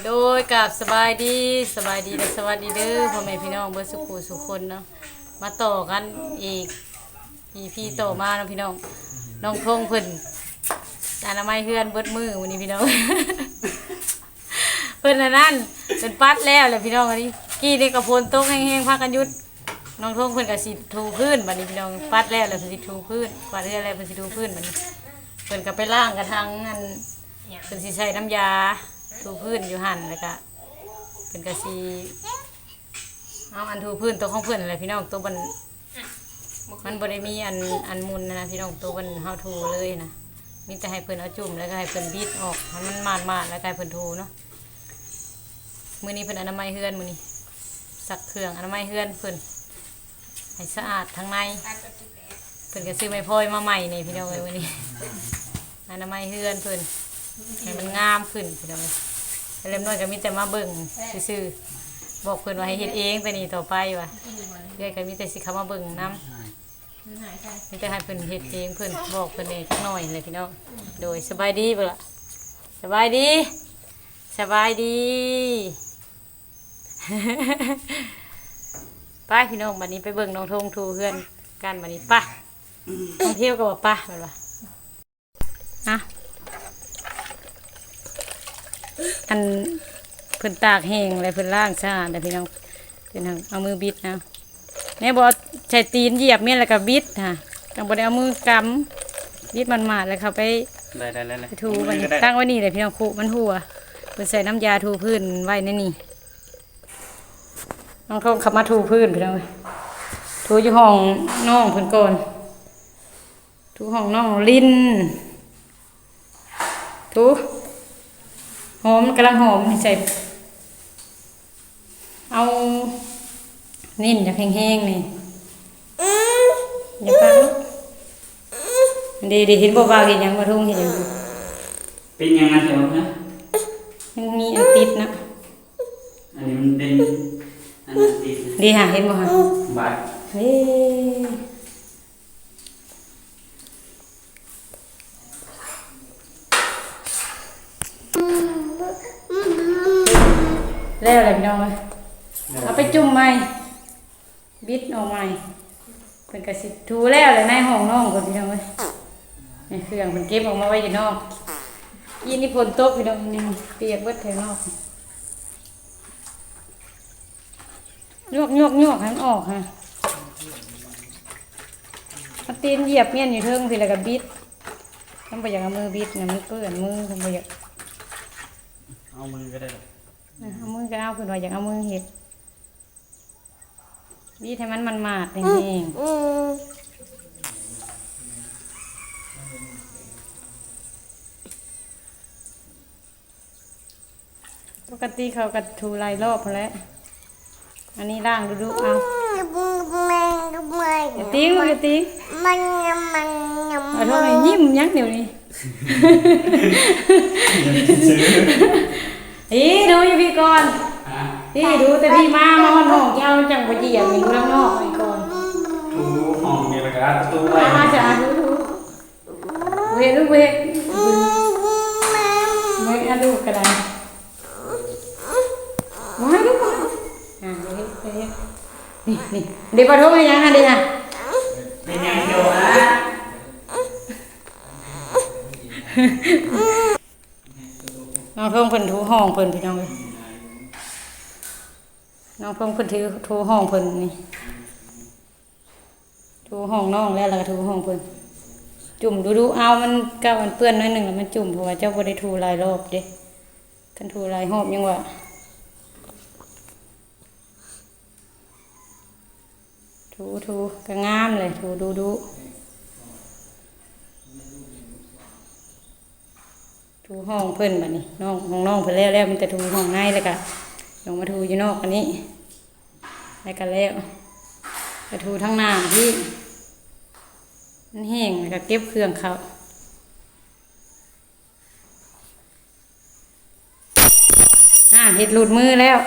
โดยกับสบายดีสบายดีและสวัสดีเด้อพ่อแม่พี่น้องเบอร์สุขูสุขคนเนาะมาต่อกันอีกอีพี่ต่อมาเนาะพี่น้องน้องพงเพิ่นอนามัยเฮือนเบิดมือวันนี้พี่น้อง เพิ่นอันนั้นเป็นปัดแล้วแหละพี่น้องอันนี้กี้นี่กระพนตกแห้งๆพักกันหยุดน้องทงเพิ่นก็สิถูพื้นบัดนี้พี่น้องปัดแล้วแล้วเพิ่นสิถูพื้นกวาดเรือนแล้วเพิ่นสิถูพื้นบัดนี้เพิ่นก็ไปล้างกระทังอันเพิ่นสิใช้น้ำยา ถูพื้นอยู่หันแล้วก็เพิ่นก็สิเอาอันถูพื้นตัวของเพิ่อนอะไรพี่น้องตัวมันมันบ่ได้มีอันอันมุนนะพี่น้องตัวมันเฮาถูเลยนะมีแต่ให้เพิ่อนเอาจุ่มแล้วก็ให้เพิ่อนบีดออกให้มันมาดๆแล้วก็ให้เพิ่อนถูเนาะมือนี้เพิ่อนอนามัยเฮือนมือนี้ซักเครื่องอนามัยเฮือนเพิ่อนให้สะอาดทั้งในเพิ่อนก็ซื้อไม้พลอยมาใหม่นี่พี่น้องเอ้ยมื้อนี้อนามัยเฮือนเพิ่อนให้มันงามขึ้นพี่น้องเริ่มน้อยก็มีแต่มาเบิ่งซื่อๆบอกเพิ่นว่าให้เฮ็ดเองแต่นี่ต่อไปว่ะเรื่อยก็มีแต่สิเข้ามาเบิ่งนํมีแต่ให้เพิ่นเฮ็ดเองเพิ่นบอกเพิ่นเองจักหน่อยเลยพี่น้องโดยสบายดีเบ่ล่ะสบายดี สบายดีไปพี่น้องบัดนี้ไปเบิ่งน้องทงทูเพื่อนกันบัดนี้ไป่ะท่องเที่ยวก็บ่ป่ะบัดว่าอะ อันเพิ่นตากแห้งอะไรเพิ่นล่างสะอาดแต่พี่น้องเพิ่นเอาเอามือบิดนะแม่บอกใช้ตีนเหยียบเมียนแล้วก็บิดค่ะจังบ่ได้เอามือกำบิดมันมาดแล้วเขาไปได้ได้ได้ได้ไปถูมันก็ได้ตั้งไว้นี่เลยพี่น้องคุมันหัวเพิ่นใส่น้ำยาถูพื้นไว้ในนี่น้องทงขับมาถูพื้นพี่น้องเอ้ยถูอยู่ห้องน้องเพิ่นก่อนถูห้องน้องลินถู หอมกำลังหอมนี่ใส่เอานิ่นจากแห้งๆนี่อย่าฟังลูกดีดีเห็นบ่บาวเห็นหยังมาทุ่งเห็นหยังอยู่เป็นยังไงเดี๋ยวนะมันมีอันติดนะอันนี้มันเป็นอันนั้นติดดีหาเห็นบ่ฮะบาดเฮ้ แล้วอะไรพี่น้องเอ้ยเอาไปจุ่มใหม่บิดออกใหม่เป็นกระสิถูแล้วเลยในห้องน้องคนพี่น้องเอ้ยนี่เครื่องเป็นเก็บออกมาไว้อยู่นอกยี่นี่ฝนตกพี่น้องนี่เปียกเบิดแถวนอกโยกโยกโยกให้มันออกฮะเอาตีนเหยียบเมียนอยู่เทิงสิแล้วก็บิดทำไปอย่างเอามือบิดเนี่ยมันเปื้อนมือทำไปอย่างเอามือก็ได้ เอามือก็เอาเพื่อนว่าอย่างเอามือเห็ดบิดให้มันมันมาดๆแห้งๆปกติเขาก็ถูหลายรอบพอแหล้วอันนี้ล่างดูดูๆเอาอย่าติ้งมึงอย่าติ้งเอาโทษให้ยิ้มยักเดี๋ยวนี้ อีดูอยู่พี่ก่อนอะพี่ดูแต่พี่มามาห้องห้องเจ้าจังไปเหยียบอยู่ข้างนอกไอ้ก่อนทูห้องนี่แล้วก็ประตูไว้มาจ้าดูดูเวทลูกเวทเวทอะลูกกระไดมาให้ลูกมาอ่าเวทเวทนี่นี่เดี๋ยวปะทุกยังฮะเดี๋ยวเป็นยังเดียวนะ น้อง เพิ่งเพิ่นทูห้องเพิ่นพี่น้องเอ้ยน้องเพิ่งเพิ่นถือทูห้องเพิ่นนี่ทูห้องน้องแล้วแล้วก็ทูห้องเพิ่นจุ่มดูดูเอามันก้ามันเปื้อนน้อยหนึ่งแล้วมันจุ่มเพราะว่าเจ้าบ่ได้ถูหลายรอบเด้กันถูหลายรอบยังว่าถูถูก็งามเลยถูดูดู ถูห้องเพิ่นบัดนี้น้องห้องน้องเพิ่นแล้วแล้วมันแต่ถูห้องในแล้วก็ลงมาถูอยู่นอกอันนี้ แล้วก็แล้วก็ถูทั้งหน้าที่มันแห้งแล้วก็เก็บเครื่องเขาอ่าเห็ดหลุดมือแล้ว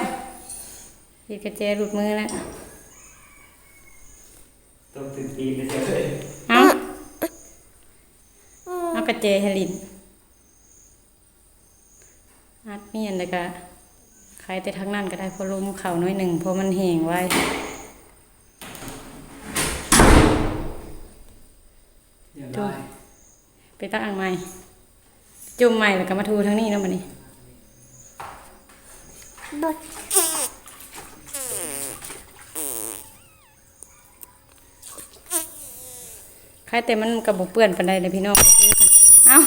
เห็ดกระเจหลุดมือแล้วต้องตื่นตีนไปเฉยเอาเอากระเจให้ลิน อัดเมียนแล้วก็ใครแต่ทางนั้นก็ได้เพอลมเข่าน้อยหนึ่งเพราะมันแห้งไว้เรียบร้อยไปตั้งอ่างใหม่จุ่มใหม่แล้วก็มาทูทั้งนี้เนาะบัดนี้บดใครแต่มันกับบเปื้อนปันใดเลยพี่น้อง เอา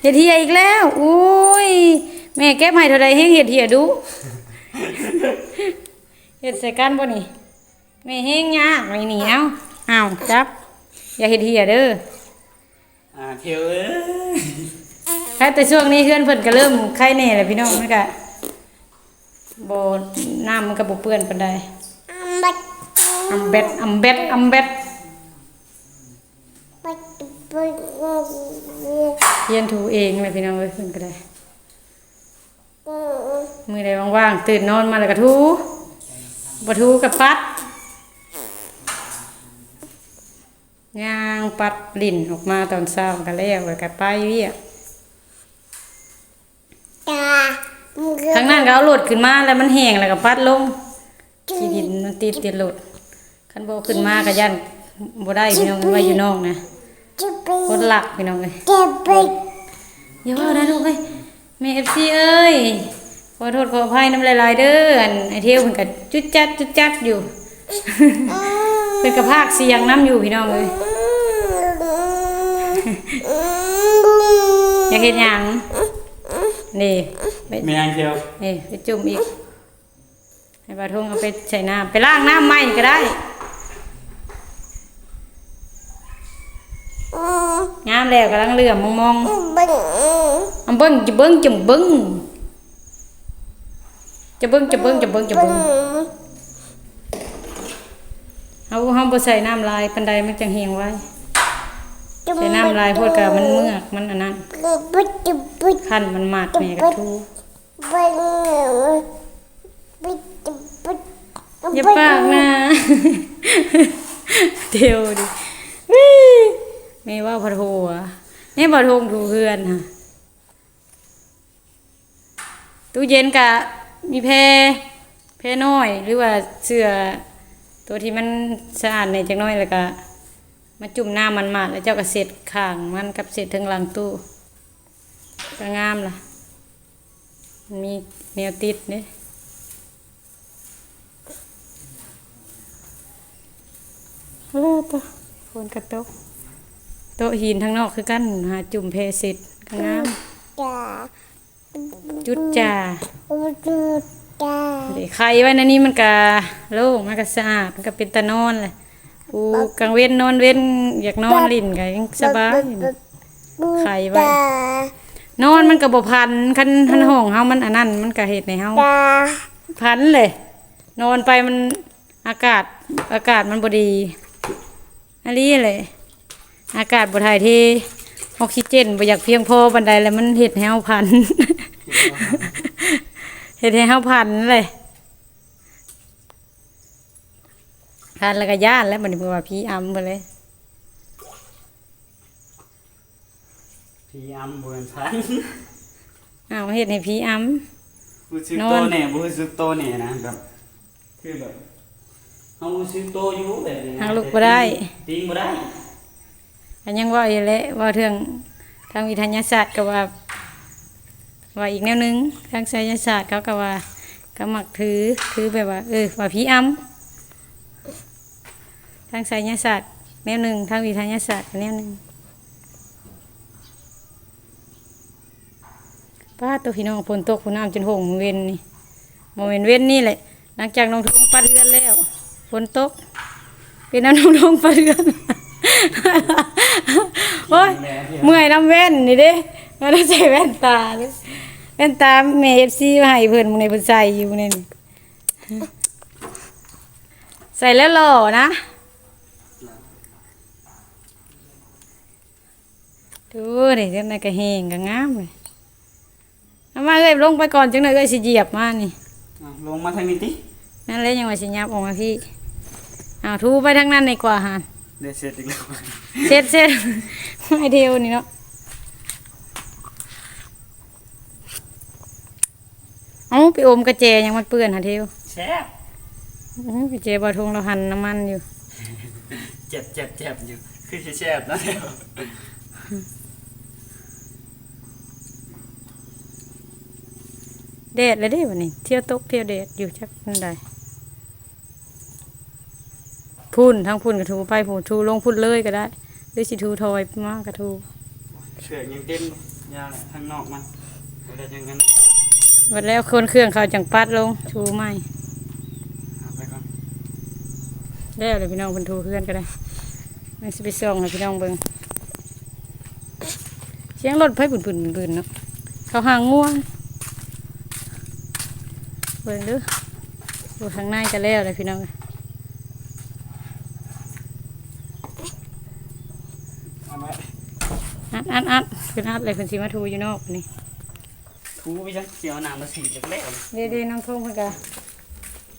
เห็ดเหียอีกแล้ว อุ้ย แม่แก้ใหม่เท่าใดเฮงเห็ดเหียดูเห็ดใส่กันบ่นี่แม่เฮงยากไม่หนีเอาเอาจับ อย่าเห็ดเหียเด้ออ่าเที่ยวเอ้ยใครแต่ช่วงนี้เพื่อนเพิ่นก็เริ่มไข้แน่แหละพี่น้องมันก็บ่น้ำมันก็บ่เปื้อนปานใดบดอำเบ็ดอำเบ็ดอำเบ็ดบดบดเรียนถูเองเลยพี่น้องเอ้ยเพิ่นก็ได้ มือใดว่างๆตื่นนอนมาแล้วก็ทูบ่ทูกับปัดย่างปัดลิ่นออกมาตอนเช้าก็แล้วแล้วก็ไปเวียกตาทางนั้นก็เอาโหลดขึ้นมาแล้วมันแห้งแล้วก็ปัดลงขี้ดินมันติดติดโหลดคันบ่ขึ้นมาก็ยันบ่ได้พี่น้องไว้อยู่นอกนะจะไปคนหลักพี่น้องเอ้ยจะไปอย่าว่านะลูกเอ้ย แม่ FC เอ้ยขอโทษขออภัยน้ำลายๆเด้ออันไอเทวเพิ่นก็จุดจัดจุดจัดอยู่ เพิ่นก็พากเสียงน้ำอยู่พี่น้องเอ้ยอยากเฮ็ดหยังนี่ไปแม่งเที่ยวนี่ไปจุ่มอีกให้บาทงเอาไปใส่น้ำไปล้างน้ำใหม่ก็ได้ งามแล้วกำลังเหลื่อมมองๆบึ้งอันเบิ้งจะเบิ้งจะเบิ้งจะเบิ้งจะเบิ้งจะเบิ้งจะเบิ้งเฮาเฮาบ่ใส่น้ำลายปานใดมันจังเฮียงไว้ใส่น้ำลายโพดกะมันเมือกมันอันนั้นบึ้งบึ้งบึ้งคันมันมาดแม่กระทูบึ้งบึ้งบึ้งอย่าปากนะเดียวดิวิ แม่ว่าพะโทอะนี่บ่ทงถูเพื่อนค่ะตู้เย็นกะมีแพแพน้อย หรือว่าเสื้อตัวที่มันสะอาดในจักหน้อยแล้วก็มาจุ่มน้ำมันมาแล้วเจ้าก็เสร็จข้างมันกับเสร็จทั้งหลังตู้ก็งามล่ะ มีแนวติดเนี่ยเออตัวฝนกระตก โต๊ะหินทางนอกคือกันหาจุ่มเพสิตก็งามจ้าจุดจ่าจุดจ้าเดี๋ยวไข่ไว้ในนี้มันก็โล่งมันก็สะอาดมันก็เป็นตะนอนเลยกูกลางเว้นนอนเว้นอยากนอนลิ่นก็ยังสบายไข่ไว้จ้านอนมันก็บ่พันคันคันห้องเฮามันอันนั้นมันก็เฮ็ดให้เฮาจ้าพันเลย นอนไปมันอากาศอากาศมันบ่ดีอันนี้เลย อากาศบ่ถ่ายเทออกซิเจนบ่อยากเพียงพอบันไดแล้วมันเฮ็ดให้เฮาพันเฮ็ดให้เฮาพันเลยพันแล้วก็ย่านแล้วบัดนี้บ่ว่าพี่อำไปเลยพี่อ้ำบวนพันอ้าวเฮ็ดให้พี่อำรู้สึกนโตอนแน่บ่รู้สึกโตแน่นะแบบคือแบบเฮารู้สึกโตอยู่แบบนี้นะหาลูกบ่ได้ติงบ่ได้ อันยังว่าอยู่และว่าเรื่องทางวิทยาศาสตร์ก็ว่า ว่าอีกแนวหนึงทางไสยศาสตร์เขาก็ว่าก็มักถือถือแบบว่าเออว่าผีอำทางไสยศาสตร์แนวหนึ่งทางวิทยาศาสตร์แนวหนึ่งป้าตัวพี่น้องฝนตกฝนน้ำจนหงเวนนี่โมเมนเว้นนี่แหละ หลังจากน้องทงปัดเรือนแล้วฝนตกเป็นน้ำน้องทงปัดเรือน โอ้ยแม่เที่ยวเมื่อยน้ำแว่นนี่เด้มาได้ใส่แว่นตาเลยแว่นตาแม่เอฟซีมาให้เพิ่นมึงในเพิ่นใส่อยู่นี่นี่ใส่แล้วหล่อนะดูนี่จังได๋ก็แห้งก็งามเลยเอามาเอ้ยลงไปก่อนจังได๋เอ้ยสิเหยียบมานี่อะลงมาทางนี้ตินั่นแหละยังว่าสิยับออกมาพี่เอาทูไปทางนั้นดีกว่าฮะ ได้เสร็จอีกแล้วเช็ดเช็ดไอเดียวนี่เนาะเอาเอ้าไปอมกระเจยังมันเปื้อนหาเทวแซ่บอื้อพี่เจบอทงเราหันน้ำมันอยู่ เจ็บเจ็บเจ็บอยู่ คือสิแซ่บนะเดี๋ยวแดดเลยเด้วันนี้ เที่ยวตกเที่ยวแดดอยู่จักนั่นใด พุ่นทั้งพุ่นกระทูไปพุ่นทูลงพุ่นเลยก็ได้หรือสิทูทอยมากกระทูเชือกยังเต็มยาข้างนอกมันบ่ได้จังกันวัดแล้วคนเครื่องเขาจังปัดลงทูไม่เอาไปก่อนแล้วเลยพี่น้องเพิ่นทูเพื่อนก็ได้มันสิไปส่องให้พี่น้องเบิ่งเสียงรถไฟบุ่นบุ่นบุ่นบุ่นเนาะเขาหางง่วงเบิ่งเดูดูทางในก็แล้วเลยพี่น้อง เอาไว้ อัดอัดอัดคืออัดเลยเพิ่นสิมาทูอยู่นอกนี่ถูไปจังเสียวน้ำมาสีเล็กๆเลยเดี๋ยวๆน้องทุ่งเพิ่นก็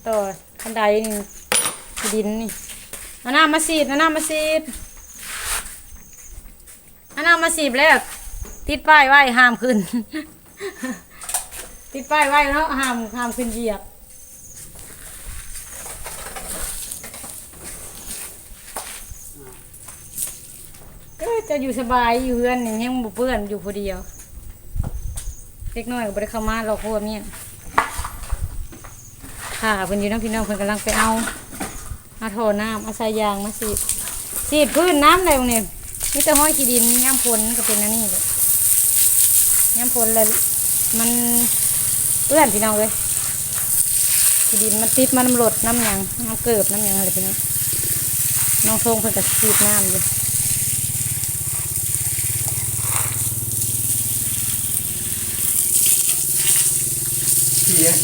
ต่อคันไดนี่ที่ดินนี่เอาน้ำมาสีดเอาน้ำมาสีดเอาน้ำมาสีบแล้วติดป้ายไว้ห้ามขึ้น ติดป้ายไว้เนาะห้ามห้ามขึ้นเหยียบ จะอยู่สบายอยู่เพื่อนนี่ยังบ่เพื่อนอยู่ผู้เดียวเล็กน้อยก็บ่ได้เข้ามาหรอกเราะว่าเมียค่ะเพิ่อนอยู่น้ำพี่น้องเพิ่อนกำลังไปเอาเอาโถน้ำเอาสายยางมาสีดสีดพื้นน้ำอะไรพวกนี้มีแต่ห้อยขี้ดินย่ำพลก็เป็นอันนี้เลยย่ำพลเลยมันเปื้อนพี่น้องเลยขี้ดินมันติดมันหลดน้ำยังน้ำเกิบน้ำยังอะไรพี่น้น้องทงเพิ่อนก็สีดน้ำอยู่ เสีย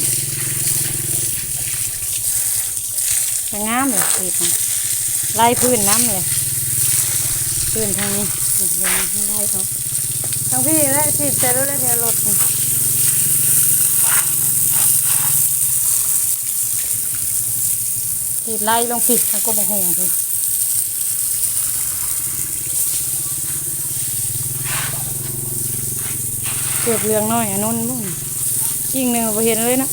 สวยงามเลยสีของไล่พื้นน้ำเลยพื้นทางนี้ไล่เขาทางพี่และสีเสร็จแล้แล้วเทรถนี่สีไล่ลงผิดทางกบหงคือเกือบเรืองน้อยอันนู้นมุ่ง กิ่งหนึ่งเราเห็นเลยนะ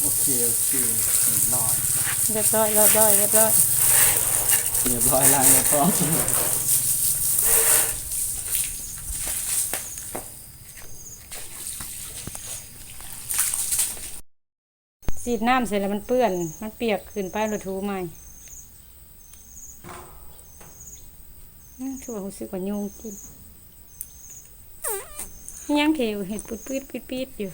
โอเคโอเคเรียบร้อยเรียบร้อยเรียบร้อยเรียบร้อยเรียบร้อยล้างแล้วพร้อม สีดน้ำเสร็จแล้วมันเปื้อน มันเปียกขึ้นไปรถทูใหม่อื้อถือว่ารู้สึกว่ายุงกินยังเทวเห็ดปุดปืดปิดปิดอยู่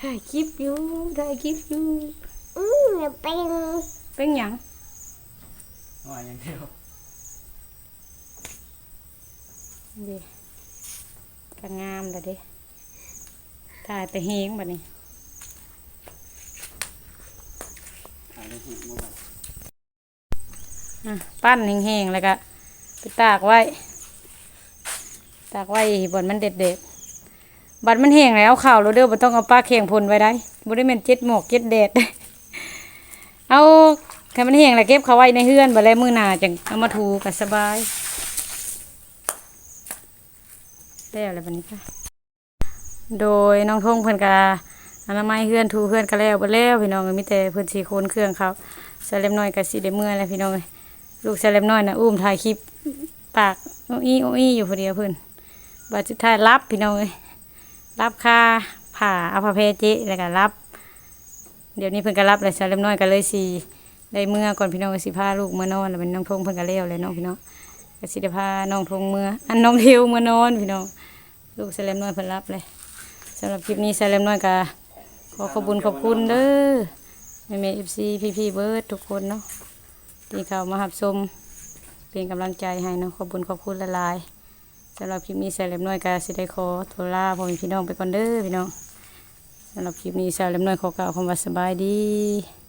ถ่ายคลิปอยู่ถ่ายคลิปอยู่อืมเป็นเป็นหยังว่าอย่างเดียวเด้ก็งามแล้วเด้ ถ่ายไปเฮงบัดนี้เอายหิวมาแบบอะปั้นแห้งๆแล้วก็ไปตากไว้ ตากไว้บนมันเด็ดเด็ดๆบัดมันแห้งแล้วเอาข่าวโรเดอร์บ่ต้องเอาปลาเข่งพลไว้ได้บ่ได้แม่นเจ็ดหมกเจ็ดแดดเอาแค่มันแห้งแล้วเก็บเขาไว้ในเฮือนบัดแล้วมือหนาจังเอามาถูก็สบายแล้วแล้วบัดนี้ค่ะ โดยน้องทงเพิ่นก็อนามัยเฮือนถูเฮือนก็แล้วบ่แล้วพี่น้องมีแต่เพิ่นสิโคนเครื่องเขาใส่เล็มน้อยก็สิได้เมื่อยแล้วพี่น้องเอ้ยลูกชายเล็บน้อยนะอุ้มถ่ายคลิปปากโอ้อีโอ้อีอยู่พอดียวเพิ่นบาดสุดท้ายรับพี่น้องเอ้ยรับค่าผ่าอาผ้าเพเจแล้วก็รับ เดี๋ยวนี้เพิ่นก็รับเลยชายเล็บน้อยก็เลยสิได้เมื่อก่อนพี่น้องก็สิพาลูกเมื่อนอนแล้วเป็นน้องทงเพิ่นก็เลี้ยวเลยน้องพี่น้องก็สิได้พาน้องทงเมื่ออันน้องเทวเมื่อนอนพี่น้องลูกชายเล็บน้อยเพิ่นรับเลย สำหรับคลิปนี้แซลมน้อยกะขอขอบคุญขอบคุณเด้อแม่เอฟซีพี่พี่เบิร์ดทุกคนเนาะที่เขามาหับชมเป็นกำลังใจให้เนาะขอบคุญขอบคุณละลายสำหรับคลิปนี้แซลมน้อยกะสิได้ขอโทรลาพ่อแม่พี่น้องไปก่อนเด้อพี่น้องสำหรับคลิปนี้แซลมน้อยขอกล่าวคำว่าสบายดี